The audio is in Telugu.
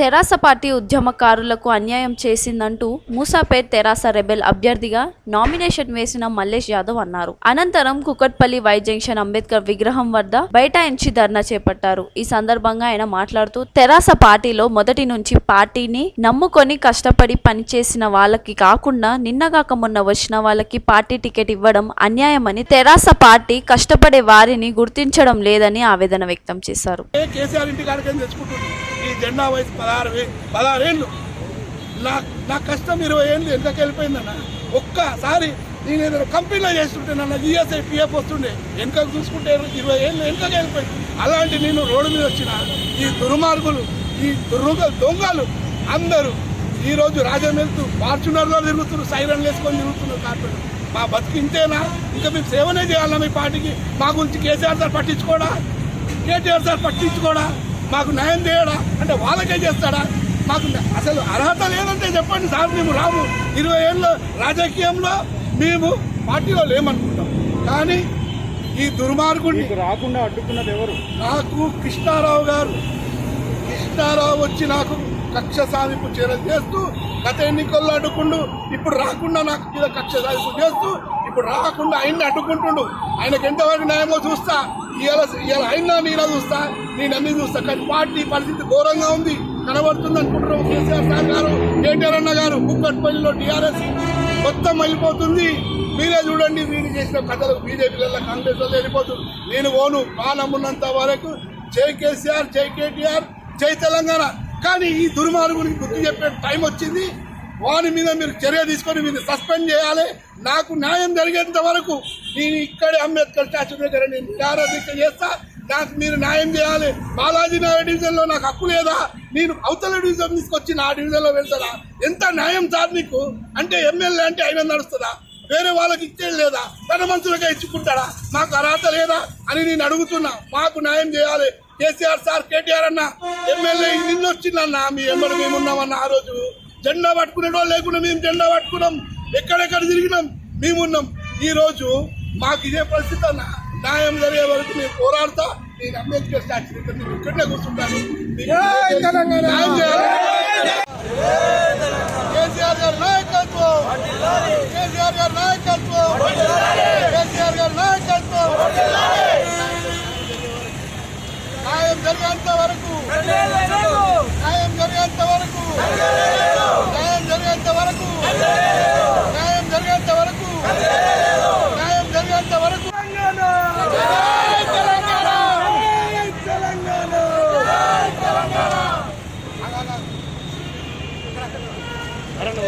తెరాస పార్టీ ఉద్యమకారులకు అన్యాయం చేసిందంటూ మూసాపేట్ తెరాస రెబెల్ అభ్యర్థిగా నామినేషన్ వేసిన మల్లేష్ యాదవ్ అన్నారు. అనంతరం కుకట్పల్లి వై జంక్షన్ అంబేద్కర్ విగ్రహం వద్ద బైఠాయించి ధర్నా చేపట్టారు. ఈ సందర్భంగా ఆయన మాట్లాడుతూ తెరాస పార్టీలో మొదటి నుంచి పార్టీని నమ్ముకొని కష్టపడి పనిచేసిన వాళ్ళకి కాకుండా నిన్నగాక మొన్న వచ్చిన వాళ్ళకి పార్టీ టికెట్ ఇవ్వడం అన్యాయమని తెరాస పార్టీ కష్టపడే వారిని గుర్తించడం లేదని ఆవేదన వ్యక్తం చేశారు. ఈ జెండా పదహారు వే నా నా కష్టం ఇరవై ఏళ్ళు ఎంతకు వెళ్ళిపోయిందన్న? ఒక్కసారి నేను ఏదైనా కంపెనీలో చేస్తుంటే నన్ను ఈఎస్ఐ పిఎఫ్ వస్తుండే వెనుకకు చూసుకుంటే ఇరవై ఏళ్ళు వెనకకి వెళ్ళిపోయింది. అలాంటి నేను రోడ్డు మీద వచ్చిన ఈ దుర్మార్గులు ఈ దుర్గ దొంగలు అందరూ ఈరోజు రాజం వెళ్తూ ఫార్చునర్లో తిరుగుతున్నారు సైరన్ వేసుకొని తిరుగుతున్నారు కార్పెట్. మా బతికింతేనా ఇంకా మేము సేవనే చేయాలన్నా మీ పార్టీకి? మా గురించి కేసీఆర్ సార్ పట్టించుకోడా? కేటీఆర్ సార్ పట్టించుకోడా? మాకు న్యాయం చేయడా? అంటే వాళ్ళకే చేస్తాడా? మాకు అసలు అర్హత లేదంటే చెప్పండి సార్ మేము రాము. ఇరవై ఏళ్ళ రాజకీయంలో మేము పార్టీలో లేమనుకుంటాం. కానీ ఈ దుర్మార్గుడిని రాకుండా అడ్డుకున్నది ఎవరు? నాకు కృష్ణారావు గారు. కృష్ణారావు వచ్చి నాకు కక్ష సాధింపు చేస్తూ గత ఎన్నికల్లో అడ్డుకుండు ఇప్పుడు రాకుండా నాకు మీద కక్ష సాధింపు చేస్తూ ఇప్పుడు రాకుండా ఆయన్ని అడ్డుకుంటుండు. ఆయనకి ఎంతవరకు న్యాయమో చూస్తా. ఇవాళ ఇవాళ అయినా నేను చూస్తా. నేను అన్ని చూస్తా. కానీ పార్టీ పరిస్థితి ఘోరంగా ఉంది. కనబడుతుంది అనుకుంటున్నాం కేసీఆర్ సార్ గారు కేటీఆర్ అన్న గారు. కుక్కట్పల్లిలో టీఆర్ఎస్ మొత్తం వెళ్ళిపోతుంది మీరే చూడండి వీళ్ళు చేసిన కథలు. బీజేపీలలో కాంగ్రెస్లో వెళ్ళిపోతుంది నేను ఓను ప్రాణమున్నంత వరకు జై కేసీఆర్ జై కేటీఆర్ జై తెలంగాణ. కానీ ఈ దుర్మార్గునికి గుర్తు చెప్పే టైం వచ్చింది. వాని మీద మీరు చర్య తీసుకొని మీరు సస్పెండ్ చేయాలి. నాకు న్యాయం జరిగేంత వరకు నేను ఇక్కడే అంబేద్కర్ స్టాచ్యూ దగ్గర నేను నిరాహార చేస్తా. నాకు మీరు న్యాయం చేయాలి. బాలాజీ నగర్ డివిజన్లో నాకు హక్కు లేదా? నేను అవతల డివిజన్ తీసుకొచ్చి నా డివిజన్లో వెళ్తారా? ఎంత న్యాయం సార్ నీకు? అంటే ఎమ్మెల్యే అంటే అయినా నడుస్తుందా? వేరే వాళ్ళకి ఇచ్చేది లేదా? తన మనుషులకే ఇచ్చుకుంటాడా? మాకు అర్హత లేదా అని నేను అడుగుతున్నా. మాకు న్యాయం చేయాలి. కేసీఆర్ సార్ కేటీఆర్ అన్న ఎమ్మెల్యే నిన్న వచ్చిందన్న మీ ఎమ్మెల్యే మేమున్నామన్న ఆ రోజు. జెండా పట్టుకునేటో లేకుండా మేము జెండా పట్టుకున్నాం. ఎక్కడెక్కడ తిరిగినాం మేమున్నాం ఈ రోజు మాకు ఇదే పరిస్థితి అన్న. న్యాయం జరిగే వరకు నేను పోరాడతా. నేను అంబేద్కర్ స్టాచ్యూ దగ్గర నేను ఇక్కడనే కూర్చుంటాను. కేసీఆర్ గారి నాయకత్వం. కేసీఆర్ గారి నాయకత్వం. あらの